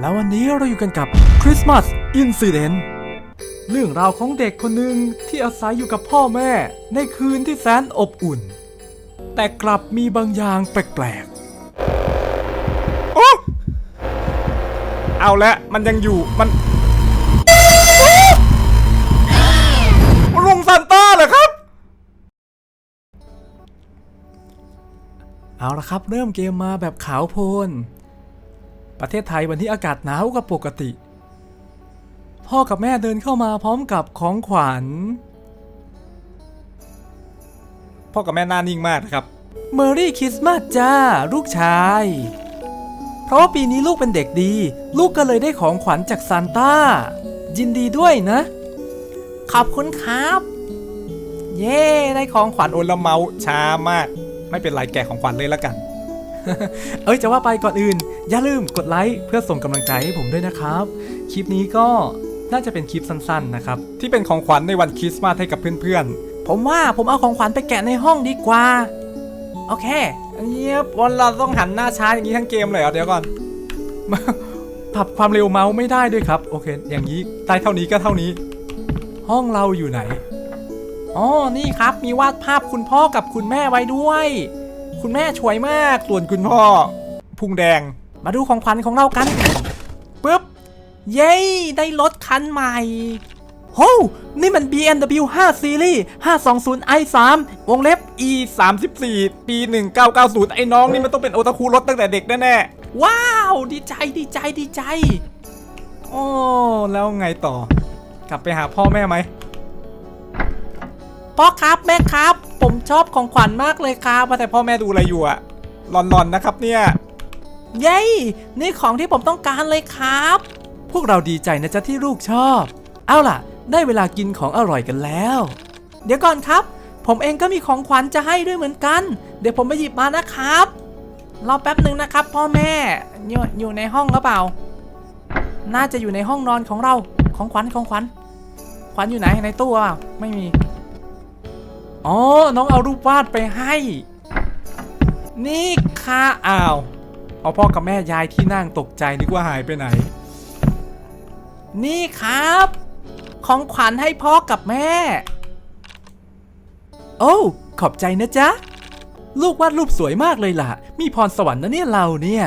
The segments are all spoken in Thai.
แล้ววันนี้เราอยู่กันกับคริสต์มาสอินซิเดนต์เรื่องราวของเด็กคนหนึ่งที่อาศัยอยู่กับพ่อแม่ ในคืนที่แสนอบอุ่น แต่กลับมีบางอย่างแปลกๆโอ้เอาละมันยังอยู่มันลุงซานต้าเหรอครับ เอาละครับ เริ่มเกมมาแบบขาวโพลน ประเทศไทยวันที่อากาศหนาวกว่าปกติ พ่อกับแม่เดินเข้ามาพร้อมกับของขวัญ พ่อกับแม่หน้านิ่งมากนะครับเมอรี่คริสต์มาสจ้า ลูกชาย เพราะว่าปีนี้ลูกเป็นเด็กดี ลูกก็เลยได้ของขวัญจากซานต้า ยินดีด้วยนะ ขอบคุณครับ เย้ ได้ของขวัญโอนละเมาช้ามาก ไม่เป็นไรแกะของขวัญเลยละกัน เอ้ยจะว่าไปก่อนอื่น อย่าลืมกดไลค์เพื่อส่งกำลังใจให้ผมด้วยนะครับ คลิปนี้ก็น่าจะเป็นคลิปสั้นๆนะครับ ที่เป็นของขวัญในวันคริสต์มาสให้กับเพื่อนๆ ผมว่าผมเอาของขวัญไปแกะในห้องดีกว่า โอเคเงียบวันเราต้องหันหน้าช้าอย่างนี้ทั้งเกมเลยเหรอเดี๋ยวก่อนปรับความเร็วเมาส์ไม่ได้ด้วยครับ โอเค อย่างนี้ได้เท่านี้ก็เท่านี้ ห้องเราอยู่ไหนอ๋อนี่ครับมีวาดภาพคุณพ่อกับคุณแม่ไว้ด้วย คุณแม่ช่วยมาก ส่วนคุณพ่อ พุงแดง มาดูของขวัญของเรากันปึ๊บ เย้ ได้รถคันใหม่โหนี่มัน BMW 5 Series 520 i3 วงเล็บ e 3 4ปี 1990 ไอ้น้องนี่มันต้องเป็นโอตาคุรถตั้งแต่เด็กแน่ๆ ว้าว ดีใจดีใจดีใจ โอ้ แล้วไงต่อ กลับไปหาพ่อแม่ไหมพ่อครับแม่ครับ ชอบของขวัญมากเลยครับว่าแต่พ่อแม่ดูอะไรอยู่อะหลอนๆนะครับเนี่ยเย้นี่ของที่ผมต้องการเลยครับ พวกเราดีใจนะจ๊ะที่ลูกชอบ เอาล่ะ ได้เวลากินของอร่อยกันแล้ว เดี๋ยวก่อนครับ ผมเองก็มีของขวัญจะให้ด้วยเหมือนกัน เดี๋ยวผมไปหยิบมานะครับรอแป๊บหนึ่งนะครับ พ่อแม่อยู่อยู่ในห้องหรือเปล่า น่าจะอยู่ในห้องนอนของเราของขวัญของขวัญขวัญอยู่ไหนในตู้อะไม่มี อ๋อ น้องเอารูปวาดไปให้ นี่ค่ะอ้าว เอาพ่อกับแม่ยายที่นั่งตกใจนึกว่าหายไปไหน นี่ครับ ของขวัญให้พ่อกับแม่ โอ้ขอบใจนะจ๊ะ ลูกวาดรูปสวยมากเลยล่ะ มีพรสวรรค์นะเนี่ยเราเนี่ย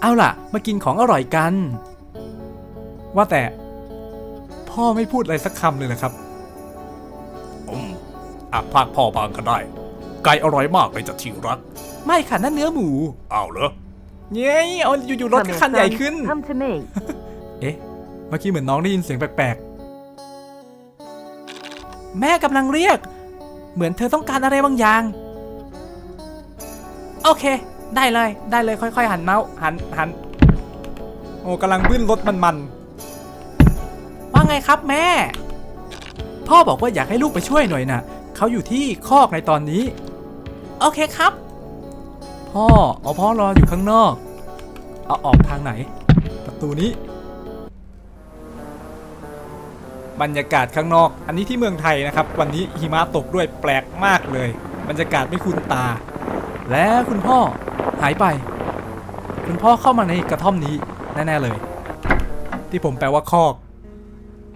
เอาล่ะ มากินของอร่อยกัน ว่าแต่ พ่อไม่พูดอะไรสักคำเลยนะครับ อะพากพ่อบางก็ได้ ไก่อร่อยมากเลยจะที่รัก ไม่ค่ะนั่นเนื้อหมู อ้าวเหรอเย้เอาอยู่ๆรถ Come ก็ here, คันใหญ่ son. ขึ้น Come to me. เอ๊ะ เมื่อกี้เหมือนน้องได้ยินเสียงแปลกๆ แม่กำลังเรียก เหมือนเธอต้องการอะไรบางอย่าง โอเค ได้เลย ได้เลยค่อยๆ หันเมาส์หันหัน โอ้กำลังบึ้นรถมันๆ ว่าไงครับแม่ พ่อบอกว่าอยากให้ลูกไปช่วยหน่อยนะ เขาอยู่ที่คอกในตอนนี้ โอเคครับ พ่อเอาพ่อรออยู่ข้างนอก เอาออกทางไหน ประตูนี้ บรรยากาศข้างนอก อันนี้ที่เมืองไทยนะครับ วันนี้หิมะตกด้วยแปลกมากเลย บรรยากาศไม่คุ้นตา และคุณพ่อหายไป คุณพ่อเข้ามาในกระท่อมนี้แน่ๆเลย ที่ผมแปลว่าคอก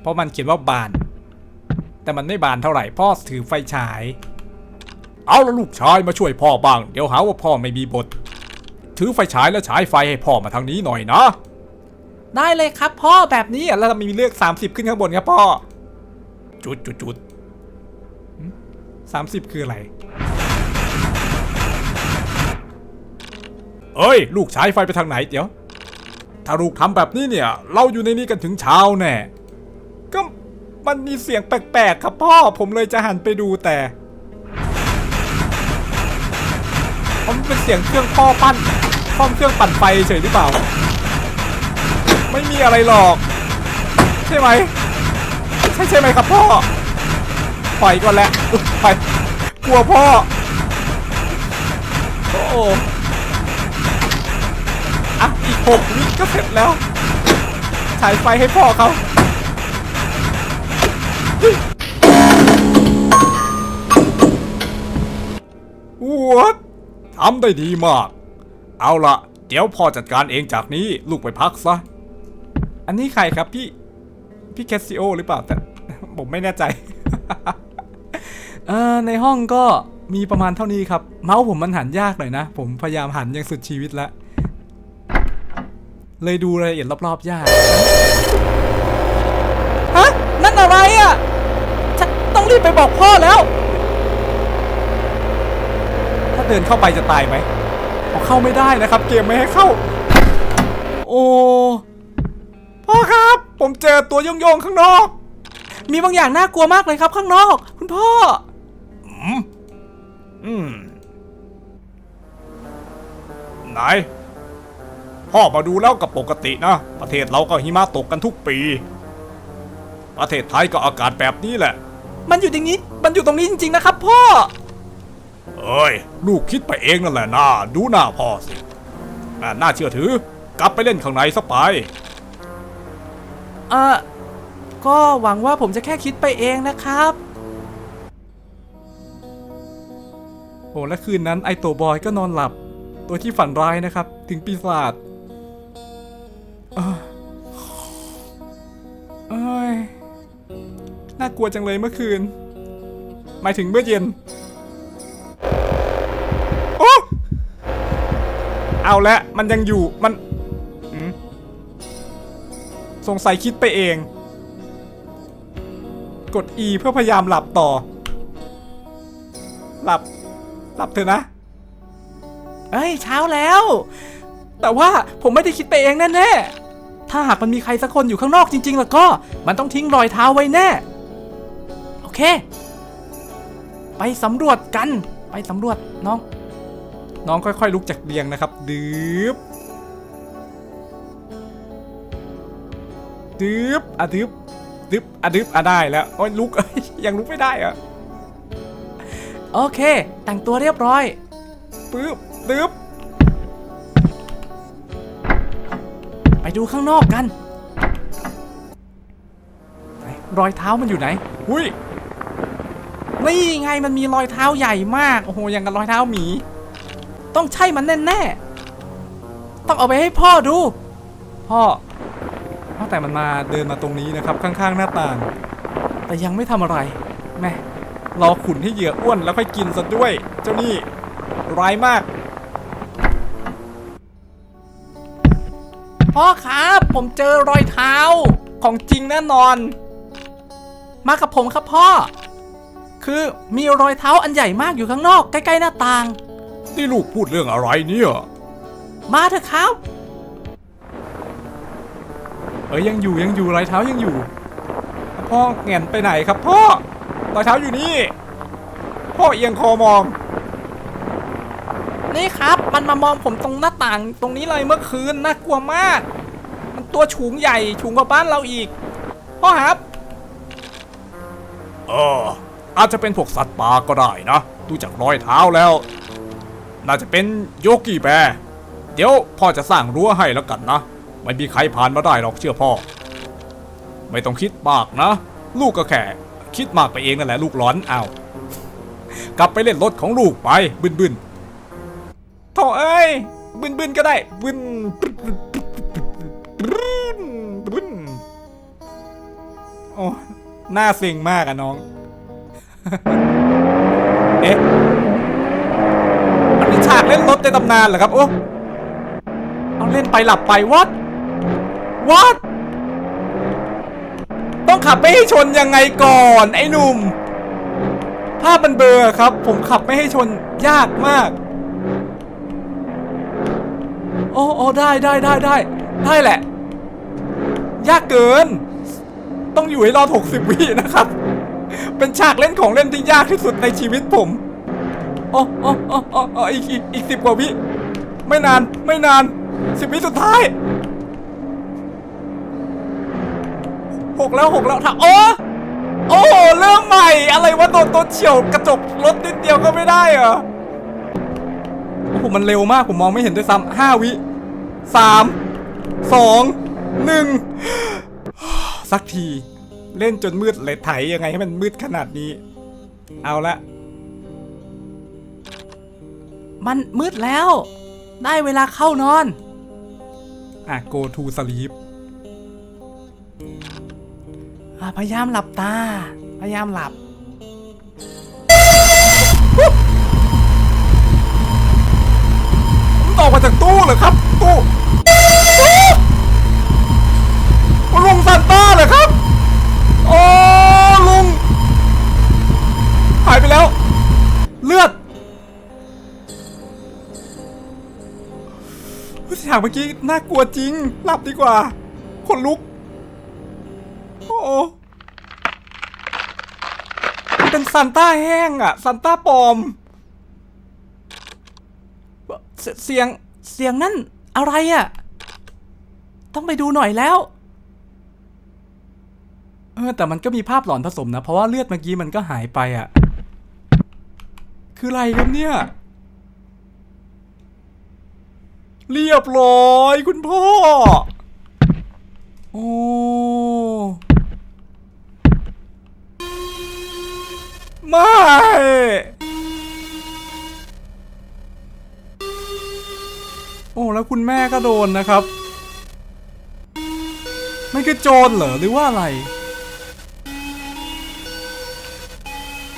เพราะมันเขียนว่าบาน แต่มันไม่บานเท่าไหร่พ่อถือไฟฉาย เอาละลูกชายมาช่วยพ่อบ้าง เดี๋ยวหาว่าพ่อไม่มีบท ถือไฟฉายแล้วฉายไฟให้พ่อมาทางนี้หน่อยนะ ได้เลยครับ พ่อแบบนี้อะแล้วทำไมมีเลือก 30 ขึ้นข้างบนครับพ่อ จุดจุดจุด30คืออะไร เอ้ย ลูกฉายไฟไปทางไหนเดี๋ยว ถ้าลูกทำแบบนี้เนี่ย เราอยู่ในนี้กันถึงเช้าแน่ก็ มันมีเสียงแปลกๆครับพ่อ ผมเลยจะหันไปดูแต่มันเป็นเสียงเครื่องพ่อปั้นซ่อมเครื่องปั่นไฟเฉยหรือเปล่า ไม่มีอะไรหรอก ใช่ไหมใช่ใช่ไหมครับพ่อปล่อยก่อนแหละอุ๊ยไปกลัวพ่อ โอ้โหอะอีกหกวิก็เสร็จแล้วฉายไฟให้พ่อเขา วัดทำได้ดีมาก เอาละเดี๋ยวพ่อจัดการเองจากนี้ลูกไปพักซะ อันนี้ใครครับพี่ พี่แคสซิโอหรือเปล่าแต่ผมไม่แน่ใจ เออในห้องก็มีประมาณเท่านี้ครับ เมาส์ผมมันหันยากหน่อยนะ ผมพยายามหันอย่างสุดชีวิตแล้ว เลยดูรายละเอียดรอบๆยากฮะนั่นอะไรอะ ฉันต้องรีบไปบอกพ่อแล้ว เดินเข้าไปจะตายไหมเอาเข้าไม่ได้นะครับ เกมไม่ให้เข้า โอ้พ่อครับ ผมเจอตัวโยงๆข้างนอก มีบางอย่างน่ากลัวมากเลยครับ ข้างนอก คุณพ่ออืมไหน พ่อมาดูแล้วกับปกตินะ ประเทศเราก็หิมะตกกันทุกปี ประเทศไทยก็อากาศแบบนี้แหละ มันอยู่ตรงนี้ มันอยู่ตรงนี้จริงๆนะครับ พ่อ เอ้ย ลูกคิดไปเองนั่นแหละนะดูหน้าพ่อสิอ่าน่าเชื่อถือกลับไปเล่นข้างในซะไปเออก็หวังว่าผมจะแค่คิดไปเองนะครับ โอ้และคืนนั้นไอโตบอยก็นอนหลับ ตัวที่ฝันร้ายนะครับ ถึงปีศาจเอ้อเอ้ยน่ากลัวจังเลยเมื่อคืน หมายถึงเมื่อเย็น เอาละมันยังอยู่มันสงสัยคิดไปเอง กด E เพื่อพยายามหลับต่อ หลับ หลับเถอะนะ เอ้ยเช้าแล้ว แต่ว่าผมไม่ได้คิดไปเองแน่ๆ ถ้าหากมันมีใครสักคนอยู่ข้างนอกจริงๆ แล้วก็ มันต้องทิ้งรอยเท้าไว้แน่ โอเค ไปสำรวจกัน ไปสำรวจน้อง น้องค่อยๆลุกจากเตียงนะครับ ดืบดึบอะดึบดึบอะดึบอะได้แล้วโอ้ยลุกยังลุกไม่ได้อะโอเค แต่งตัวเรียบร้อยปึ๊บดึบไปดูข้างนอกกันไหนรอยเท้ามันอยู่ไหนหุยนี่ไงมันมีรอยเท้าใหญ่มาก โอ้โหยังกับรอยเท้าหมี ต้องใช่มันแน่ๆ ต้องเอาไปให้พ่อดู พ่อตั้งแต่มันมาเดินมาตรงนี้นะครับ ข้างๆ หน้าต่าง แต่ยังไม่ทำอะไร แม่รอขุนให้เหยื่ออ้วนแล้วค่อยกินซะด้วย เจ้านี่ร้ายมาก พ่อครับ ผมเจอรอยเท้าของจริงแน่นอน มากับผมครับพ่อ คือมีรอยเท้าอันใหญ่มากอยู่ข้างนอก ใกล้ ๆ หน้าต่าง นี่ลูกพูดเรื่องอะไรเนี่ย มาเถอะครับ เอ้ยยังอยู่ยังอยู่รอยเท้ายังอยู่ พ่อแงนไปไหนครับพ่อรอยเท้าอยู่นี่ พ่อเอียงคอมอง นี่ครับ มันมามองผมตรงหน้าต่างตรงนี้เลยเมื่อคืนน่ากลัวมาก มันตัวฉูงใหญ่ฉูงกว่าบ้านเราอีก พ่อครับ เอออาจจะเป็นพวกสัตว์ป่าก็ได้นะ ดูจากรอยเท้าแล้ว น่าจะเป็นโยกี้แบร์เดี๋ยวพ่อจะสร้างรั้วให้แล้วกันนะ ไม่มีใครผ่านมาได้หรอกเชื่อพ่อ ไม่ต้องคิดมากนะ ลูกก็แค่คิดมากไปเองนั่นแหละลูกร้อนเอากลับไปเล่นรถของลูกไปบึนบึนๆโถเอ้ยบึนบึนก็ได้บึนบึนโอ้หน้าเซ็งมากอะน้อง เอ๊ะ เล่นรถในตำนานเหรอครับ โอ้เอาเล่นไปหลับไปวัดวัดต้องขับไม่ให้ชนยังไงก่อน ไอ้หนุ่มภาพมันเบลอครับ ผมขับไม่ให้ชนยากมากโอ้โอ้ได้ได้ได้ได้ได้แหละ ยากเกิน ต้องอยู่ให้รอด60 วินะครับ เป็นฉากเล่นของเล่นที่ยากที่สุดในชีวิตผม โอ้โอ้โอ้โอ้อ้อีกอีกอีกสิบกว่าวิไม่นานไม่นานสิบวิสุดท้ายหกแล้วหกแล้วถ้าโอ้โอ้เริ่มใหม่อะไรวะโดนตัวเฉียวกระจกรถนิดเดียวก็ไม่ได้เหรอโอ้โหมันเร็วมากผมมองไม่เห็นด้วยซ้ำห้าวิสามสองหนึ่งสักที เล่นจนมืดเลยไถยังไงให้มันมืดขนาดนี้ เอาละ มันมืดแล้ว ได้เวลาเข้านอน อะ go to sleep อะพยายามหลับตา พยายามหลับ ผมตกมาจากตู้เหรอครับากเมื่อกี้น่ากลัวจริง หลับดีกว่า คนลุก โอ้เป็นซานต้าแห้งอะซานต้าปลอม เสียงเสียงนั่นอะไรอะต้องไปดูหน่อยแล้วเออแต่มันก็มีภาพหลอนผสมนะ เพราะว่าเลือดเมื่อกี้มันก็หายไปอะ่ะคืออะไรครับเนี่ย เรียบร้อยคุณพ่อ โอ้ไม่ โอ้แล้วคุณแม่ก็โดนนะครับมันคือโจรเหรอหรือว่าอะไร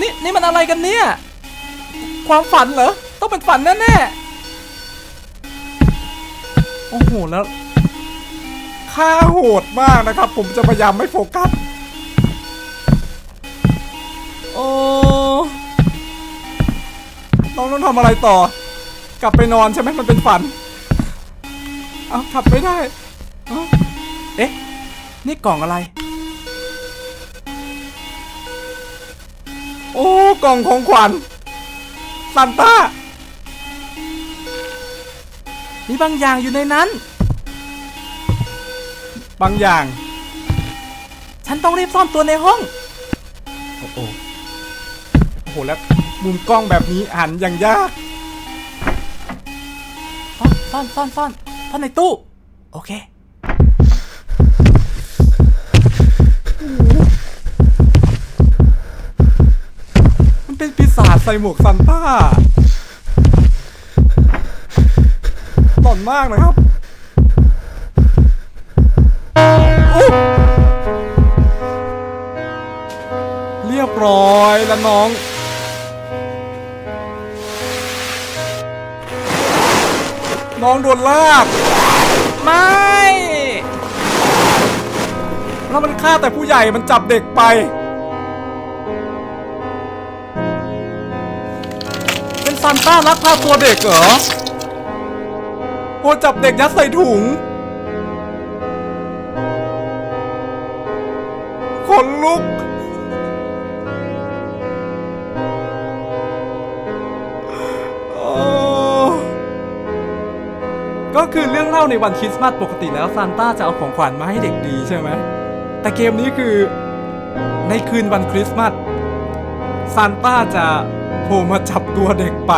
นี่นี่มันอะไรกันเนี่ย ความฝันเหรอ ต้องเป็นฝันแน่ๆ โอ้โหแล้วค่าโหดมากนะครับ ผมจะพยายามไม่โฟกัส โอ้น้องต้องทำอะไรต่อ กลับไปนอนใช่ไหมมันเป็นฝัน เอากลับไม่ได้ เอ๊ะ นี่กล่องอะไร โอ้ กล่องของขวัญซันต้า มีบางอย่างอยู่ในนั้น บางอย่าง ฉันต้องรีบซ่อนตัวในห้อง โอ้โหโอ้โหแล้วมุมกล้องแบบนี้หันอย่างยากซ่อนซ่อนซ่อนซ่อนซ่อนในตู้ โอเคมันเป็นปีศาจใส่หมวกซันต้า หลอนมากนะครับโอ้เรียบร้อยแล้วน้อง น้องโดนลาก ไม่ แล้วมันฆ่าแต่ผู้ใหญ่มันจับเด็กไป เป็นซานต้าลักพาตัวเด็กเหรอ โอ้จับเด็กยัดใส่ถุง ขนลุก ก็คือเรื่องเล่าในวันคริสต์มาสปกติแล้วซานต้าจะเอาของขวัญมาให้เด็กดีใช่ไหม แต่เกมนี้คือในคืนวันคริสต์มาสซานต้าจะโผล่มาจับตัวเด็กไป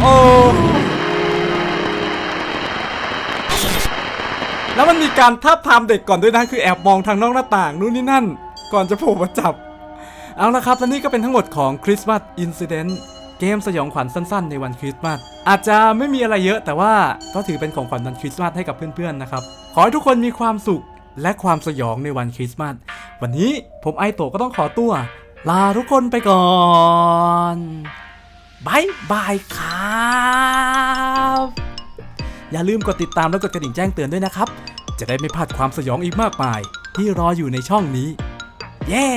โอ้แล้วมันมีการทับทามเด็กก่อนด้วยนะคือแอบมองทางนอกหน้าต่างนู่นนี่นั่น ก่อนจะโผล่มาจับ เอาละครับ และนี่ก็เป็นทั้งหมดของคริสต์มาสอินซิเดนต์เกมสยองขวัญสั้นๆ ในวันคริสต์มาสอาจจะไม่มีอะไรเยอะแต่ว่าก็ถือเป็นของขวัญวันคริสต์มาสให้กับเพื่อนๆนะครับ ขอให้ทุกคนมีความสุขและความสยองในวันคริสต์มาสวันนี้ผมไอโตก็ต้องขอตัว ลาทุกคนไปก่อน บายบายครับอย่าลืมกดติดตามและกดกระดิ่งแจ้งเตือนด้วยนะครับ จะได้ไม่พลาดความสยองอีกมากมาย ที่รออยู่ในช่องนี้ เย้